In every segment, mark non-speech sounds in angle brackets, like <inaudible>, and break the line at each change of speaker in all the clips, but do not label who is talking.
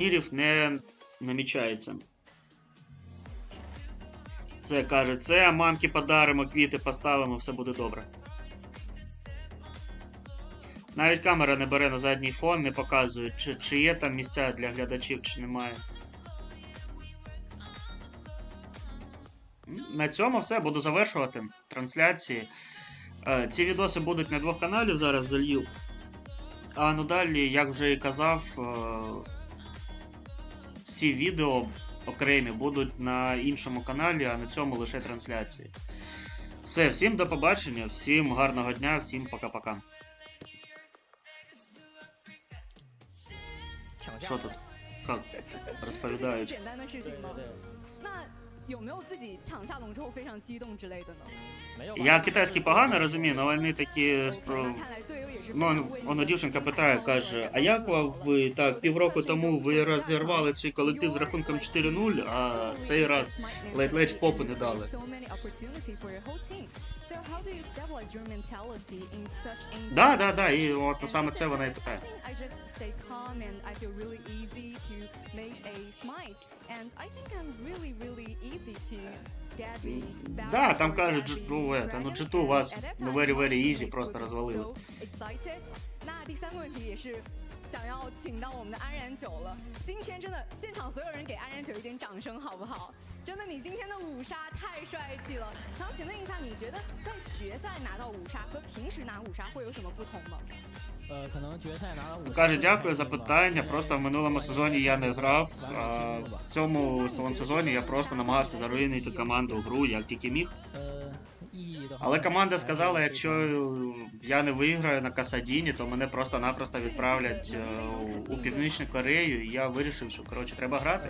турнірів не намічається. Це каже, це мамки подаримо, квіти поставимо, все буде добре. Навіть камера не бере на задній фон, не показує, чи, чи є там місця для глядачів, чи немає. На цьому все, буду завершувати трансляції. Е, Ці відоси будуть на двох каналів, зараз залью. А ну далі, як вже і казав, е, ці відео окремі будуть на іншому каналі, а на цьому лише трансляції. Все, всім до побачення, всім гарного дня, всім пока-пока. Що тут?
Як
розповідають? Я китайський погано розумію, але вони такі спро... Ну,
ну, ну
воно дівчинка питає, каже: А як ви так півроку тому ви розірвали цей колектив з рахунком 4-0, а цей раз ледь-ледь в попу не дали. Да, да, да, і от саме це вона і питає. Да, там кажуть, G- ну, это, ну, G2 вас, ну, very, very easy, просто развалило.
那第三个问题也是想要请到我们的安然九了。今天真的现场所有人给安然九一点掌声好不好？ 真的，你今天的五杀太帅气了。想请问一下，你觉得在决赛拿到五杀和平时拿五杀会有什么不同吗？
Е, 可能决赛拿到五
Каже, дякую за питання. Просто в минулому сезоні я не грав, а в цьому сезоні я просто намагався заруїнити команду гру, як тільки міг.
Е, 意义的话
Але команда
还是
сказала,
这个
якщо я не виграю на Касадіні, то мене просто-напросто відправлять е, у Північну Корею. І я вирішив, що коротше треба грати.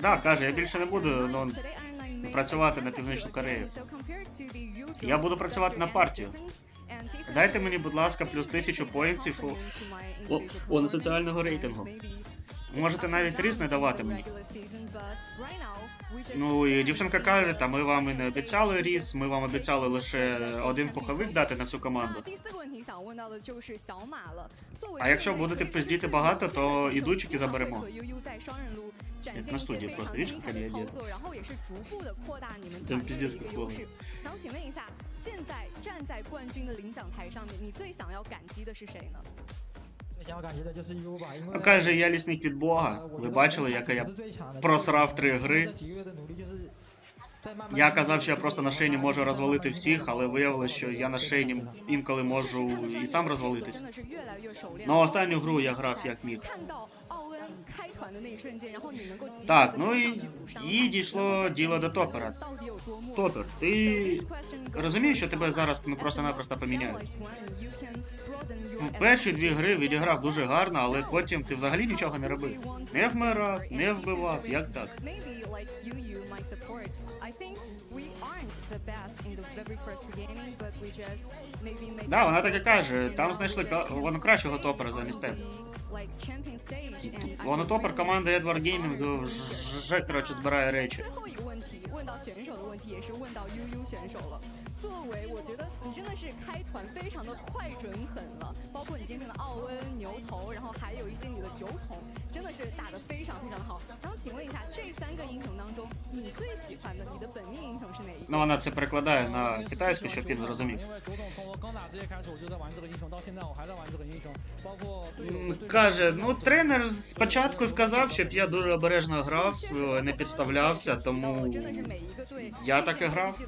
Да, каже, я більше не буду ну, працювати на північну Корею. Я буду працювати на партію. Дайте мені, будь ласка, плюс тисячу поїнтів у, о на соціального рейтингу. Можете навіть різ не давати мені. Ну і дівчинка каже, та ми вам і не обіцяли різ, ми вам обіцяли лише один пуховик дати на всю команду. А якщо будете пиздіти багато, то і дучики заберемо.
Нет,
на студии просто, видишь, как они одеты? Там пиздец как плохо. Ну, Каже я лісник від Бога. Ви бачили, як я просрав три гри. Я казав, що я просто на шейні можу розвалити всіх, але виявилося, що я на шейні інколи можу і сам розвалитись. На останню гру я грав як міг. Так, ну і,
і
дійшло діло до топера. Топер, ти розумієш, що тебе зараз ну, просто-напросто поміняють? В перші дві гри відіграв дуже гарно, але потім ти взагалі нічого не робив. Не вмирав, не вбивав, як так? Да, вона так і каже, там знайшли воно кращого топера замість тебе.
Лонотопер
команда Edward Gaming
е,
вже коротше збирає речі. Ну вона це перекладає на китайську, щоб він зрозумів каже: ну, тренер спочатку сказав, щоб я дуже обережно грав, не підставлявся, тому я так і грав.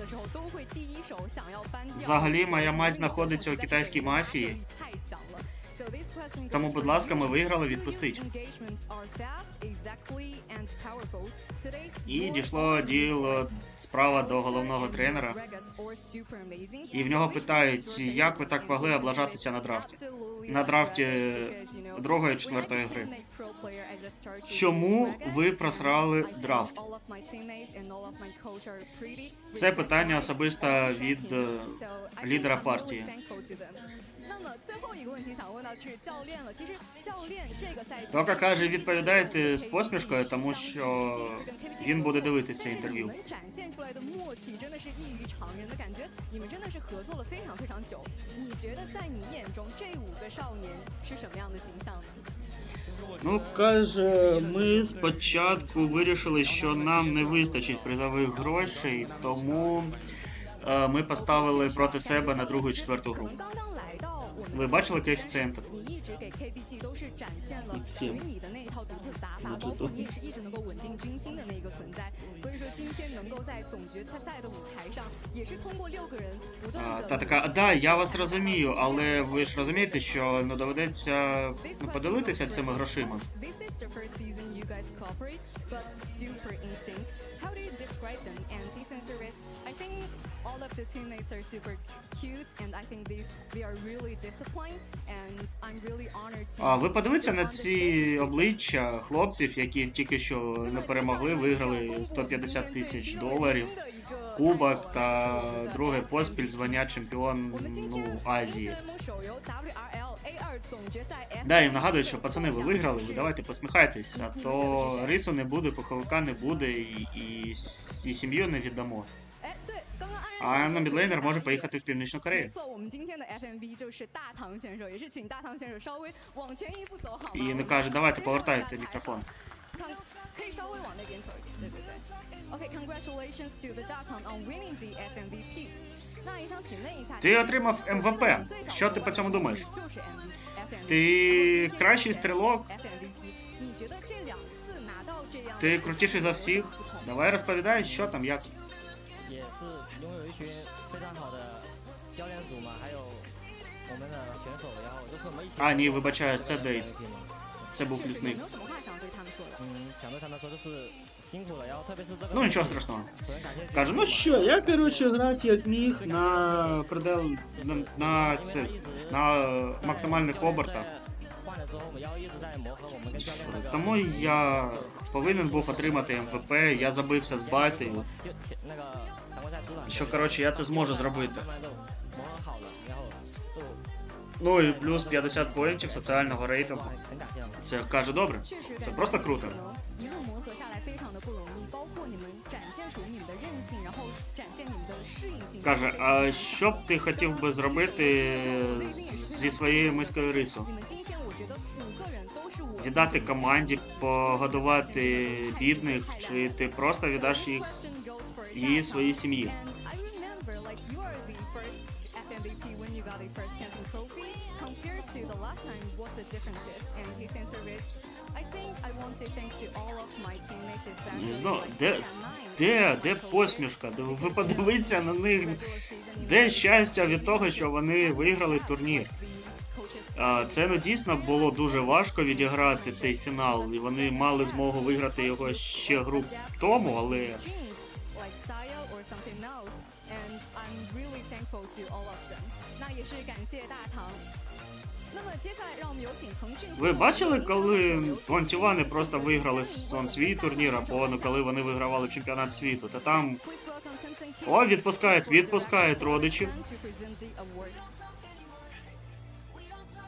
Взагалі, моя мать знаходиться у китайській мафії. Тому, будь ласка, ми виграли, відпустіть. І дійшло діло справа до головного тренера. І в нього питають, як ви так могли облажатися на драфті? На драфті другої, четвертої гри. Чому ви просрали драфт? Це питання особисто від е, лідера партії. Тока каже, відповідайте з посмішкою, тому що він буде дивитися інтерв'ю. Ну, каже, ми спочатку вирішили, що нам не вистачить призових грошей, тому е, ми поставили проти себе на другу і четверту
групу.
Ви бачили коефіцієнти? Та така, да, я вас розумію, але ви ж розумієте, що не доведеться ну, поділитися цими грошима.
I.
А ви подивіться на ці обличчя хлопців, які тільки що не перемогли, виграли 150 тисяч доларів, кубок та <laughs> друге поспіль звання чемпіон ну, Азії. Да, їм нагадують, що пацани, ви виграли, ви давайте посміхайтесь, а то рису не буде, пуховика не буде і, і, і сім'ю не віддамо. А на мідлейнер може поїхати в північну Корею. І не каже, давайте повертайте мікрофон. Ти отримав МВП. Що ти по цьому думаєш? Ти кращий
стрелок.
Ты крутіший за всіх. Давай розповідай, що там, як.
也是拥有一群非常好的教练组嘛，还有我们的选手，然后都是我们一起。
А, ні, вибачаюсь, це Дейт.
嘛
Це був
是是有
лісник.
没有什么话想要对他们说的？
嗯，想对他们说就是辛苦了，然后特别是这个。
Ну нічого страшного.
首先感谢。
Каже, ну що, я коротше грав як міг на предел на, на цих на максимальних обертах.
换了之后，我们要一直在磨合我们跟教练那个。
Тому я повинен був отримати МВП, я забився з байтою.
就前那个常规赛主场。
Що, коротше, я це зможу зробити. Ну і плюс 50 поїнтів соціального рейтингу. Це каже добре. Це просто круто. Каже, а що б ти хотів би зробити зі своєю мискою рису? Віддати команді, погодувати бідних, чи ти просто віддаш їх
Dathang.
своїй сім'ї? Не знаю, де, де, де посмішка? Де- Ви подивіться на них. Де щастя від того, що вони виграли турнір? Це ну дійсно було дуже важко відіграти цей фінал, і вони мали змогу виграти його ще гру тому, але
thankful to all of them. 那也是感谢大唐。那么接下来让我们有请腾讯。
ви бачили, коли вон Тівани просто виграли сон свій турнір, або ну коли вони вигравали чемпіонат світу, та там О, відпускають, відпускають родичів.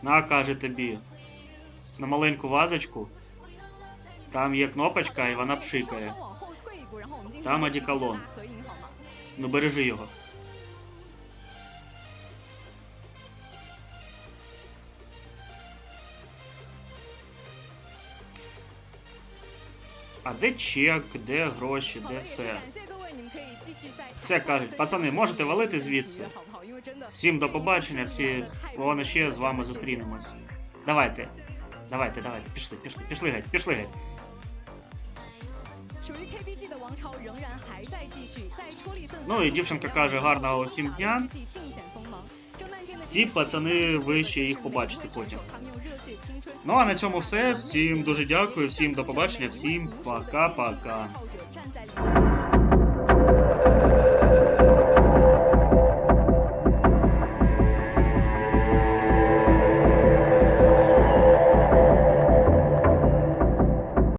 на каже тобі на маленьку вазочку. Там є кнопочка, і вона пшикає. Там одеколон. Ну бережи його. А де чек, де гроші, де все? Все кажуть, пацани, можете валити звідси. Всім до побачення, всі воно ще з вами зустрінемось. Давайте. Давайте, давайте, пішли, пішли, пішли геть, пішли геть.
属于 KPG 的王朝仍然还在继续，在戳立顿。
Ну і дівчинка каже гарного всім дня. Ці пацани ви ще їх побачите потім. Ну а на цьому все. Всім дуже дякую, всім до побачення, всім пока-пока.